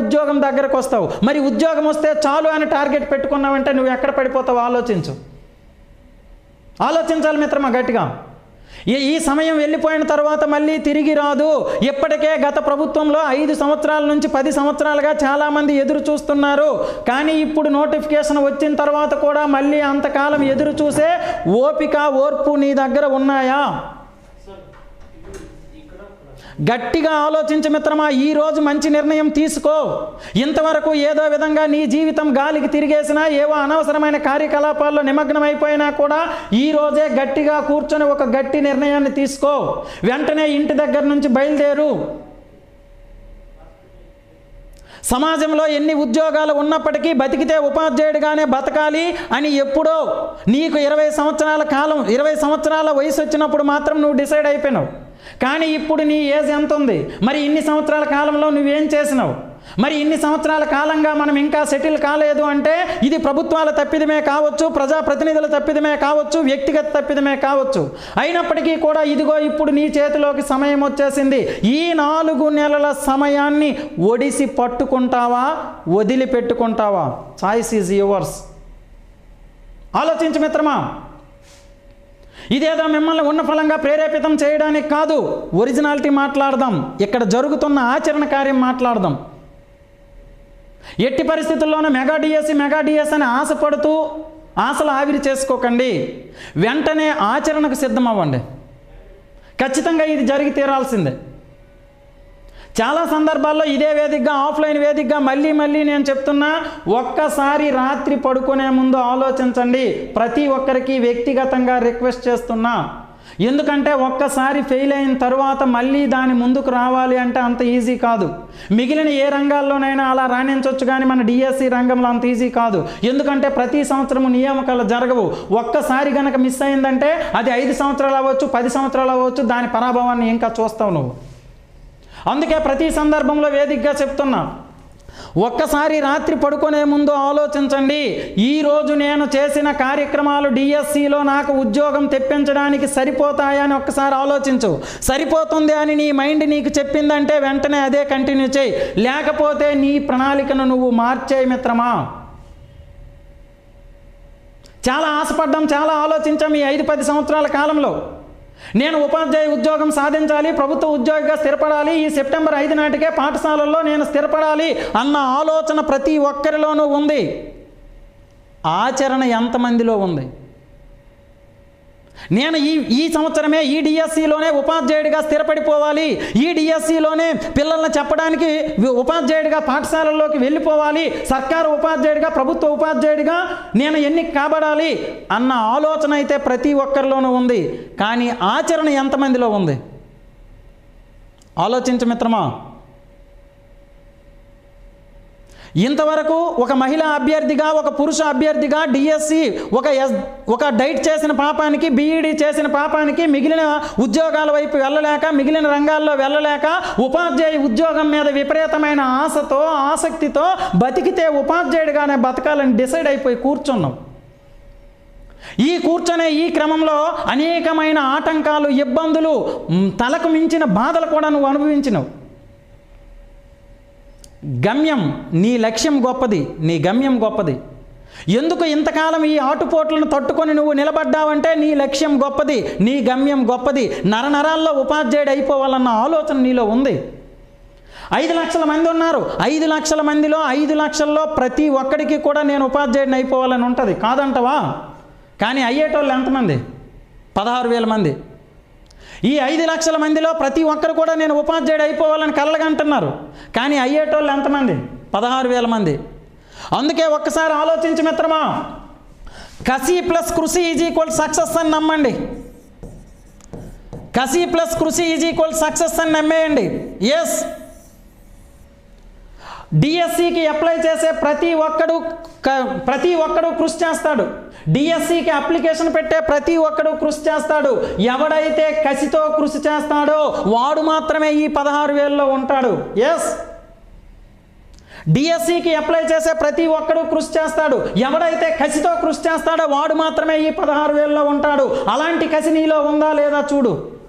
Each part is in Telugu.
ఉద్యోగం దగ్గరకు వస్తావు. మరి ఉద్యోగం వస్తే చాలు అని టార్గెట్ పెట్టుకున్నావంటే నువ్వు ఎక్కడ పడిపోతావు? ఆలోచించు. ఆలోచించాలి మిత్రమా గట్టిగా. ఈ సమయం వెళ్ళిపోయిన తర్వాత మళ్ళీ తిరిగి రాదు. ఇప్పటికే గత ప్రభుత్వంలో ఐదు సంవత్సరాల నుంచి పది సంవత్సరాలుగా చాలామంది ఎదురు చూస్తున్నారు. కానీ ఇప్పుడు నోటిఫికేషన్ వచ్చిన తర్వాత కూడా మళ్ళీ అంతకాలం ఎదురు చూసే ఓపిక ఓర్పు నీ దగ్గర ఉన్నాయా? గట్టిగా ఆలోచించు మిత్రమా ఈరోజు మంచి నిర్ణయం తీసుకో. ఇంతవరకు ఏదో విధంగా నీ జీవితం గాలికి తిరిగేసినా ఏవో అనవసరమైన కార్యకలాపాల్లో నిమగ్నమైపోయినా కూడా ఈ రోజే గట్టిగా కూర్చొని ఒక గట్టి నిర్ణయాన్ని తీసుకో. వెంటనే ఇంటి దగ్గర నుంచి బయలుదేరు. సమాజంలో ఎన్ని ఉద్యోగాలు ఉన్నప్పటికీ బతికితే ఉపాధ్యాయుడిగానే బతకాలి అని ఎప్పుడో. నీకు ఇరవై సంవత్సరాల కాలం ఇరవై సంవత్సరాల వయసు వచ్చినప్పుడు మాత్రం నువ్వు డిసైడ్ అయిపోయినావు. కానీ ఇప్పుడు నీ ఏజ్ ఎంత ఉంది? మరి ఇన్ని సంవత్సరాల కాలంలో నువ్వేం చేసినావు? మరి ఇన్ని సంవత్సరాల కాలంగా మనం ఇంకా సెటిల్ కాలేదు అంటే ఇది ప్రభుత్వాల తప్పిదమే కావచ్చు ప్రజాప్రతినిధుల తప్పిదమే కావచ్చు వ్యక్తిగత తప్పిదమే కావచ్చు. అయినప్పటికీ కూడా ఇదిగో ఇప్పుడు నీ చేతిలోకి సమయం వచ్చేసింది. ఈ నాలుగు నెలల సమయాన్ని ఒడిసి పట్టుకుంటావా? వదిలిపెట్టుకుంటావా? చాయిస్ ఈజ్ యువర్స్ ఆలోచించు మిత్రమా ఇదేదో మిమ్మల్ని ఉన్న ఫలంగా ప్రేరేపితం చేయడానికి కాదు. ఒరిజినాలిటీ మాట్లాడదాం. ఇక్కడ జరుగుతున్న ఆచరణ కార్యం మాట్లాడదాం. ఎట్టి పరిస్థితుల్లోనూ మెగా డిఎస్సి మెగా డిఎస్ అని ఆశపడుతూ ఆశలు ఆవిరి చేసుకోకండి. వెంటనే ఆచరణకు సిద్ధమవ్వండి. ఖచ్చితంగా ఇది జరిగి తీరాల్సిందే. చాలా సందర్భాల్లో ఇదే వేదికగా ఆఫ్లైన్ వేదికగా మళ్ళీ మళ్ళీ నేను చెప్తున్నా ఒక్కసారి రాత్రి పడుకునే ముందు ఆలోచించండి. ప్రతి ఒక్కరికి వ్యక్తిగతంగా రిక్వెస్ట్ చేస్తున్నా. ఎందుకంటే ఒక్కసారి ఫెయిల్ అయిన తర్వాత మళ్ళీ దాని ముందుకు రావాలి అంటే అంత ఈజీ కాదు. మిగిలిన ఏ రంగాల్లోనైనా అలా రాణించవచ్చు కానీ మన డిఎస్సి రంగంలో అంత ఈజీ కాదు. ఎందుకంటే ప్రతి సంవత్సరము నియామకాలు జరగవు. ఒక్కసారి గనక మిస్ అయిందంటే అది ఐదు సంవత్సరాలు అవ్వచ్చు పది సంవత్సరాలు అవ్వచ్చు దాని పరాభవాన్ని ఇంకా చూస్తావు నువ్వు. అందుకే ప్రతి సందర్భంలో వేదికగా చెప్తున్నా ఒక్కసారి రాత్రి పడుకునే ముందు ఆలోచించండి ఈరోజు నేను చేసిన కార్యక్రమాలు డిఎస్సిలో నాకు ఉద్యోగం తెప్పించడానికి సరిపోతాయని ఒక్కసారి ఆలోచించు. సరిపోతుంది అని నీ మైండ్ నీకు చెప్పిందంటే వెంటనే అదే కంటిన్యూ చేయి. లేకపోతే నీ ప్రణాళికను నువ్వు మార్చేయి మిత్రమా. చాలా ఆశపడ్డాం చాలా ఆలోచించాం ఈ ఐదు పది సంవత్సరాల కాలంలో. నేను ఉపాధ్యాయ ఉద్యోగం సాధించాలి ప్రభుత్వ ఉద్యోగిగా స్థిరపడాలి ఈ సెప్టెంబర్ ఐదు నాటికే పాఠశాలల్లో నేను స్థిరపడాలి అన్న ఆలోచన ప్రతి ఒక్కరిలోనూ ఉంది. ఆచరణ ఎంతమందిలో ఉంది? నేను ఈ ఈ సంవత్సరమే ఈ డిఎస్సిలోనే ఉపాధ్యాయుడిగా స్థిరపడిపోవాలి. ఈ డిఎస్సిలోనే పిల్లల్ని చెప్పడానికి ఉపాధ్యాయుడిగా పాఠశాలల్లోకి వెళ్ళిపోవాలి. సర్కారు ఉపాధ్యాయుడిగా ప్రభుత్వ ఉపాధ్యాయుడిగా నేను ఎన్ని కాబడాలి అన్న ఆలోచన అయితే ప్రతి ఒక్కరిలోనూ ఉంది. కానీ ఆచరణ ఎంతమందిలో ఉంది? ఆలోచించు మిత్రమా. ఇంతవరకు ఒక మహిళా అభ్యర్థిగా ఒక పురుష అభ్యర్థిగా డిఎస్సి ఒక ఎస్ ఒక డైట్ చేసిన పాపానికి బీఈడి చేసిన పాపానికి మిగిలిన ఉద్యోగాల వైపు వెళ్ళలేక మిగిలిన రంగాల్లో వెళ్ళలేక ఉపాధ్యాయ ఉద్యోగం మీద విపరీతమైన ఆశతో ఆసక్తితో బతికితే ఉపాధ్యాయుడిగానే బతకాలని డిసైడ్ అయిపోయి కూర్చున్నాం. ఈ కూర్చొనే ఈ క్రమంలో అనేకమైన ఆటంకాలు ఇబ్బందులు తలకు మించిన బాధలు కూడా నువ్వు అనుభవించినవు. గమ్యం నీ లక్ష్యం గొప్పది నీ గమ్యం గొప్పది. ఎందుకు ఇంతకాలం ఈ ఆటుపోట్లను తట్టుకొని నువ్వు నిలబడ్డావంటే నీ లక్ష్యం గొప్పది నీ గమ్యం గొప్పది నరనరాల్లో ఉపాధ్యాయుడు అయిపోవాలన్న ఆలోచన నీలో ఉంది. ఐదు లక్షల మంది ఉన్నారు. ఐదు లక్షల మందిలో ఐదు లక్షల్లో ప్రతి ఒక్కడికి కూడా నేను ఉపాధ్యాయుడిని అయిపోవాలని ఉంటుంది. కాదంటవా? కానీ అయ్యేటోళ్ళు ఎంతమంది? పదహారు వేల మంది. ఈ ఐదు లక్షల మందిలో ప్రతి ఒక్కరు కూడా నేను ఉపాధ్యాయుడు అయిపోవాలని కలలుగంటున్నారు కానీ అయ్యేటోళ్ళు ఎంతమంది? పదహారు వేల మంది. అందుకే ఒక్కసారి ఆలోచించి మిత్రమా కసి ప్లస్ కృషి ఈజ్ ఈక్వల్ సక్సెస్ అని నమ్మండి. కసి ప్లస్ కృషి ఈజ్ ఈక్వల్ సక్సెస్ అని నమ్మేయండి. ఎస్ డిఎస్సికి అప్లై చేసే ప్రతి ఒక్కడు ప్రతి ఒక్కడు కృషి చేస్తాడు. డిఎస్సికి అప్లికేషన్ పెట్టే ప్రతి ఒక్కడు కృషి చేస్తాడు. ఎవడైతే కసితో కృషి చేస్తాడో వాడు మాత్రమే ఈ పదహారు వేలలో ఉంటాడు. ఎస్ డిఎస్సికి అప్లై చేసే ప్రతి ఒక్కడు కృషి చేస్తాడు. ఎవడైతే కసితో కృషి చేస్తాడో వాడు మాత్రమే ఈ పదహారు వేలలో ఉంటాడు. అలాంటి కసి నీలో ఉందా లేదా చూడు.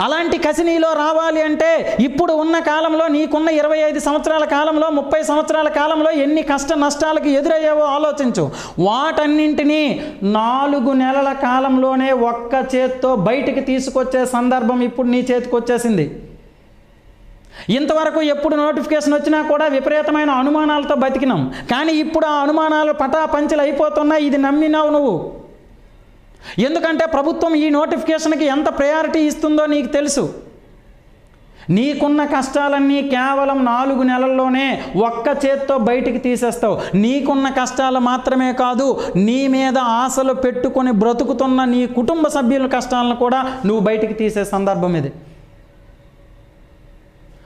అలాంటి కసి నీలో రావాలి అంటే ఇప్పుడు ఉన్న కాలంలో నీకున్న ఇరవై ఐదు సంవత్సరాల కాలంలో ముప్పై సంవత్సరాల కాలంలో ఎన్ని కష్ట నష్టాలకు ఎదురయ్యావో ఆలోచించు. వాటన్నింటినీ నాలుగు నెలల కాలంలోనే ఒక్క చేత్తో బయటికి తీసుకొచ్చే సందర్భం ఇప్పుడు నీ చేతికి వచ్చేసింది. ఇంతవరకు ఎప్పుడు నోటిఫికేషన్ వచ్చినా కూడా విపరీతమైన అనుమానాలతో బతికినాం. కానీ ఇప్పుడు ఆ అనుమానాలు పటాపంచలు అయిపోతున్నాయి ఇది నమ్మినావు నువ్వు. ఎందుకంటే ప్రభుత్వం ఈ నోటిఫికేషన్కి ఎంత ప్రయారిటీ ఇస్తుందో నీకు తెలుసు. నీకున్న కష్టాలన్నీ కేవలం నాలుగు నెలల్లోనే ఒక్క చేత్తో బయటికి తీసేస్తావు. నీకున్న కష్టాలు మాత్రమే కాదు నీ మీద ఆశలు పెట్టుకొని బ్రతుకుతున్న నీ కుటుంబ సభ్యుల కష్టాలను కూడా నువ్వు బయటికి తీసే సందర్భం ఇది.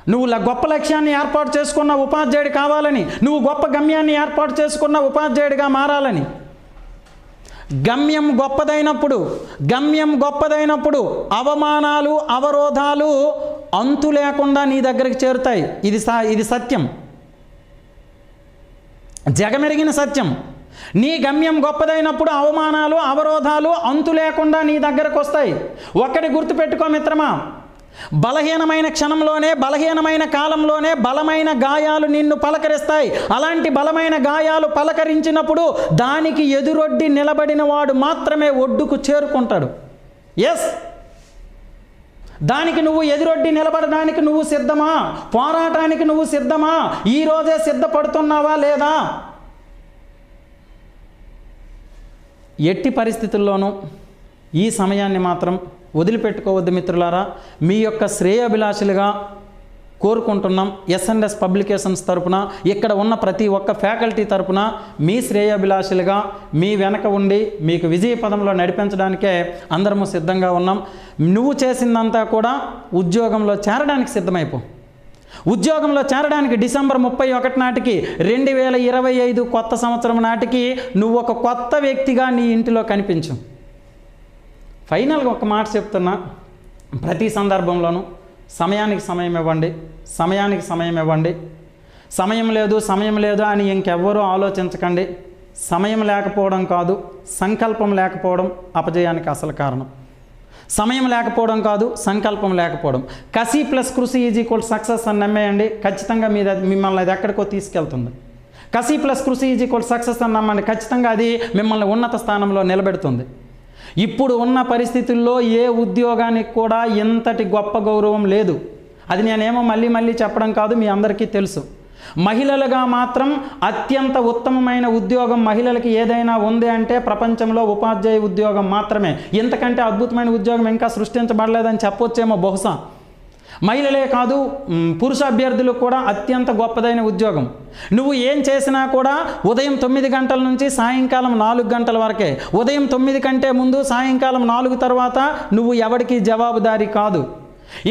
నువ్వు ల- గొప్ప లక్ష్యాన్ని ఏర్పాటు చేసుకున్న ఉపాధ్యాయుడు కావాలని నువ్వు గొప్ప గమ్యాన్ని ఏర్పాటు చేసుకున్న ఉపాధ్యాయుడిగా మారాలని. గమ్యం గొప్పదైనప్పుడు గమ్యం గొప్పదైనప్పుడు అవమానాలు అవరోధాలు అంతు లేకుండా నీ దగ్గరికి చేరుతాయి. ఇది సా ఇది సత్యం. జగమెరిగిన సత్యం. నీ గమ్యం గొప్పదైనప్పుడు అవమానాలు అవరోధాలు అంతు లేకుండా నీ దగ్గరకు వస్తాయి ఒక్కటి గుర్తుపెట్టుకో మిత్రమా బలహీనమైన క్షణంలోనే బలహీనమైన కాలంలోనే బలమైన గాయాలు నిన్ను పలకరిస్తాయి. అలాంటి బలమైన గాయాలు పలకరించినప్పుడు దానికి ఎదురొడ్డి నిలబడిన వాడు మాత్రమే ఒడ్డుకు చేరుకుంటాడు. ఎస్ దానికి నువ్వు ఎదురొడ్డి నిలబడడానికి నువ్వు సిద్ధమా? పోరాటానికి నువ్వు సిద్ధమా? ఈరోజే సిద్ధపడుతున్నావా లేదా? ఎట్టి పరిస్థితుల్లోనూ ఈ సమయాన్ని మాత్రం వదిలిపెట్టుకోవద్దు మిత్రులారా. మీ యొక్క శ్రేయాభిలాషులుగా కోరుకుంటున్నాం ఎస్ఎన్ఎస్ పబ్లికేషన్స్ తరపున ఇక్కడ ఉన్న ప్రతి ఒక్క ఫ్యాకల్టీ తరపున మీ శ్రేయాభిలాషులుగా మీ వెనక ఉండి మీకు విజయ పదంలో నడిపించడానికే అందరము సిద్ధంగా ఉన్నాం. నువ్వు చేసిందంతా కూడా ఉద్యోగంలో చేరడానికి సిద్ధమైపో. ఉద్యోగంలో చేరడానికి డిసెంబర్ ముప్పై ఒకటి నాటికి రెండు వేల ఇరవై ఐదు కొత్త సంవత్సరం నాటికి నువ్వు ఒక కొత్త వ్యక్తిగా నీ ఇంటిలో కనిపించు. ఫైనల్గా ఒక మాట చెప్తున్నా. ప్రతి సందర్భంలోనూ సమయానికి సమయం ఇవ్వండి. సమయానికి సమయం ఇవ్వండి. సమయం లేదు సమయం లేదు అని ఇంకెవ్వరూ ఆలోచించకండి. సమయం లేకపోవడం కాదు సంకల్పం లేకపోవడం అపజయానికి అసలు కారణం. సమయం లేకపోవడం కాదు సంకల్పం లేకపోవడం. కసి ప్లస్ కృషి ఈజ్ ఈక్వల్ సక్సెస్ అని నమ్మేయండి. ఖచ్చితంగా మీద మిమ్మల్ని అది ఎక్కడికో తీసుకెళ్తుంది. కసి ప్లస్ కృషి ఈజ్ ఈక్వల్ సక్సెస్ అని నమ్మండి. ఖచ్చితంగా అది మిమ్మల్ని ఉన్నత స్థానంలో నిలబెడుతుంది. ఇప్పుడు ఉన్న పరిస్థితుల్లో ఏ ఉద్యోగానికి కూడా ఇంతటి గొప్ప గౌరవం లేదు. అది నేనేమో మళ్ళీ మళ్ళీ చెప్పడం కాదు మీ అందరికీ తెలుసు. మహిళలుగా మాత్రం అత్యంత ఉత్తమమైన ఉద్యోగం మహిళలకి ఏదైనా ఉంది అంటే ప్రపంచంలో ఉపాధ్యాయ ఉద్యోగం మాత్రమే. ఇంతకంటే అద్భుతమైన ఉద్యోగం ఇంకా సృష్టించబడలేదని చెప్పొచ్చేమో బహుశా. మహిళలే కాదు పురుష అభ్యర్థులు కూడా అత్యంత గొప్పదైన ఉద్యోగం. నువ్వు ఏం చేసినా కూడా ఉదయం తొమ్మిది గంటల నుంచి సాయంకాలం నాలుగు గంటల వరకే. ఉదయం తొమ్మిది కంటే ముందు సాయంకాలం నాలుగు తర్వాత నువ్వు ఎవరికి జవాబుదారీ కాదు.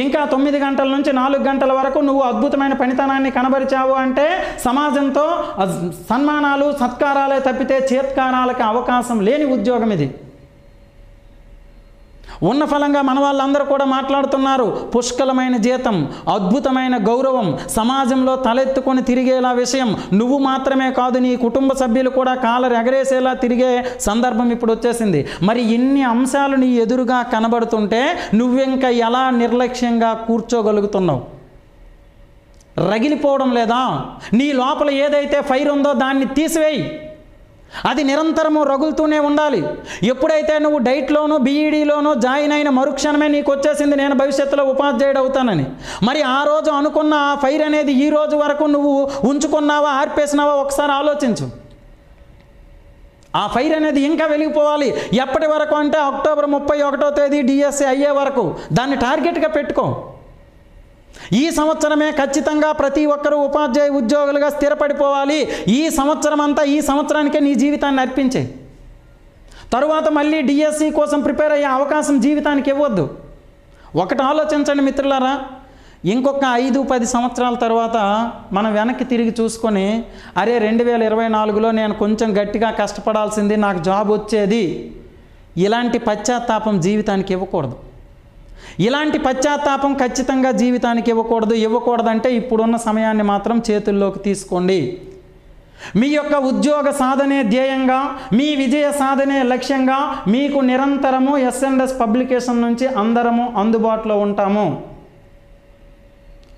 ఇంకా తొమ్మిది గంటల నుంచి నాలుగు గంటల వరకు నువ్వు అద్భుతమైన పనితనాన్ని కనబరిచావు అంటే సమాజంతో సన్మానాలు సత్కారాలే తప్పితే చేత్కారాలకి అవకాశం లేని ఉద్యోగం ఇది. ఉన్న ఫలంగా మన వాళ్ళందరూ కూడా మాట్లాడుతున్నారు. పుష్కలమైన జీతం అద్భుతమైన గౌరవం సమాజంలో తలెత్తుకొని తిరిగేలా విషయం. నువ్వు మాత్రమే కాదు నీ కుటుంబ సభ్యులు కూడా కాలర్ ఎగరేసేలా తిరిగే సందర్భం ఇప్పుడు వచ్చేసింది. మరి ఇన్ని అంశాలు నీ ఎదురుగా కనబడుతుంటే నువ్వింక ఎలా నిర్లక్ష్యంగా కూర్చోగలుగుతున్నావు? రగిలిపోవడం లేదా? నీ లోపల ఏదైతే ఫైర్ ఉందో దాన్ని తీసివేయి. అది నిరంతరము రగులుతూనే ఉండాలి. ఎప్పుడైతే నువ్వు డైట్లోనూ బీఈడీలోనూ జాయిన్ అయిన మరుక్షణమే నీకు వచ్చేసింది నేను భవిష్యత్తులో ఉపాధ్యాయుడు అవుతానని. మరి ఆ రోజు అనుకున్న ఆ ఫైర్ అనేది ఈ రోజు వరకు నువ్వు ఉంచుకున్నావా ఆర్పేసినావా ఒకసారి ఆలోచించు. ఆ ఫైర్ అనేది ఇంకా వెలిగిపోవాలి. ఎప్పటి వరకు అంటే అక్టోబర్ ముప్పై ఒకటో తేదీ డిఎస్సి అయ్యే వరకు. దాన్ని టార్గెట్గా పెట్టుకో. ఈ సంవత్సరమే ఖచ్చితంగా ప్రతి ఒక్కరూ ఉపాధ్యాయ ఉద్యోగులుగా స్థిరపడిపోవాలి. ఈ సంవత్సరం అంతా ఈ సంవత్సరానికే నీ జీవితాన్ని అర్పించే. తరువాత మళ్ళీ డిఎస్సి కోసం ప్రిపేర్ అయ్యే అవకాశం జీవితానికి ఇవ్వద్దు. ఒకటి ఆలోచించండి మిత్రులారా. ఇంకొక ఐదు పది సంవత్సరాల తర్వాత మనం వెనక్కి తిరిగి చూసుకొని అరే రెండు వేల ఇరవై నాలుగులో నేను కొంచెం గట్టిగా కష్టపడాల్సింది నాకు జాబ్ వచ్చేది. ఇలాంటి పశ్చాత్తాపం జీవితానికి ఇవ్వకూడదు. ఇలాంటి పశ్చాత్తాపం ఖచ్చితంగా జీవితానికి ఇవ్వకూడదు. ఇవ్వకూడదంటే ఇప్పుడున్న సమయాన్ని మాత్రం చేతుల్లోకి తీసుకోండి. మీ యొక్క ఉద్యోగ సాధనే ధ్యేయంగా మీ విజయ సాధనే లక్ష్యంగా మీకు నిరంతరము ఎస్ఎండ్ఎస్ పబ్లికేషన్ నుంచి అందరము అందుబాటులో ఉంటాము.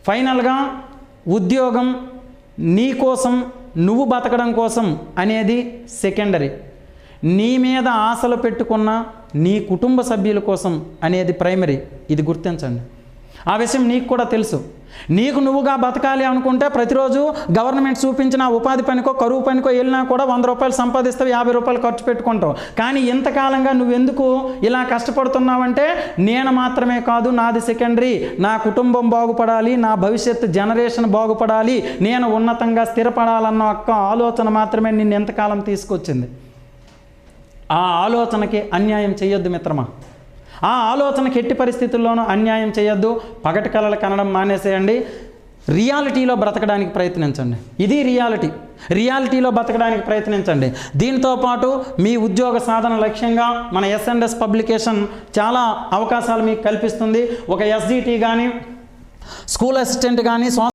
ఫైనల్గా ఉద్యోగం నీ కోసం నువ్వు బతకడం కోసం అనేది సెకండరీ. నీ మీద ఆశలు పెట్టుకున్న నీ కుటుంబ సభ్యుల కోసం అనేది ప్రైమరీ ఇది గుర్తించండి. ఆ విషయం నీకు కూడా తెలుసు. నీకు నువ్వుగా బతకాలి అనుకుంటే ప్రతిరోజు గవర్నమెంట్ చూపించిన ఉపాధి పనికో కరువు పనికో వెళ్ళినా కూడా వంద రూపాయలు సంపాదిస్తావు యాభై రూపాయలు ఖర్చు పెట్టుకుంటావు. కానీ ఇంతకాలంగా నువ్వెందుకు ఇలా కష్టపడుతున్నావంటే నేను మాత్రమే కాదు నాది సెకండరీ నా కుటుంబం బాగుపడాలి నా భవిష్యత్తు జనరేషన్ బాగుపడాలి. నేను ఉన్నతంగా స్థిరపడాలన్న ఒక్క ఆలోచన మాత్రమే నిన్ను ఎంతకాలం తీసుకొచ్చింది? ఆ ఆలోచనకి అన్యాయం చేయొద్దు మిత్రమా? ఆ ఆలోచనకి ఎట్టి పరిస్థితుల్లోనూ అన్యాయం చేయొద్దు పగటి కళలు కనడం మానేసేయండి. రియాలిటీలో బ్రతకడానికి ప్రయత్నించండి. ఇది రియాలిటీ. రియాలిటీలో బ్రతకడానికి ప్రయత్నించండి. దీంతో పాటు మీ ఉద్యోగ సాధన లక్ష్యంగా మన ఎస్ఎన్ఎస్ పబ్లికేషన్ చాలా అవకాశాలు మీకు కల్పిస్తుంది. ఒక ఎస్జీటీ కానీ స్కూల్ అసిస్టెంట్ కానీ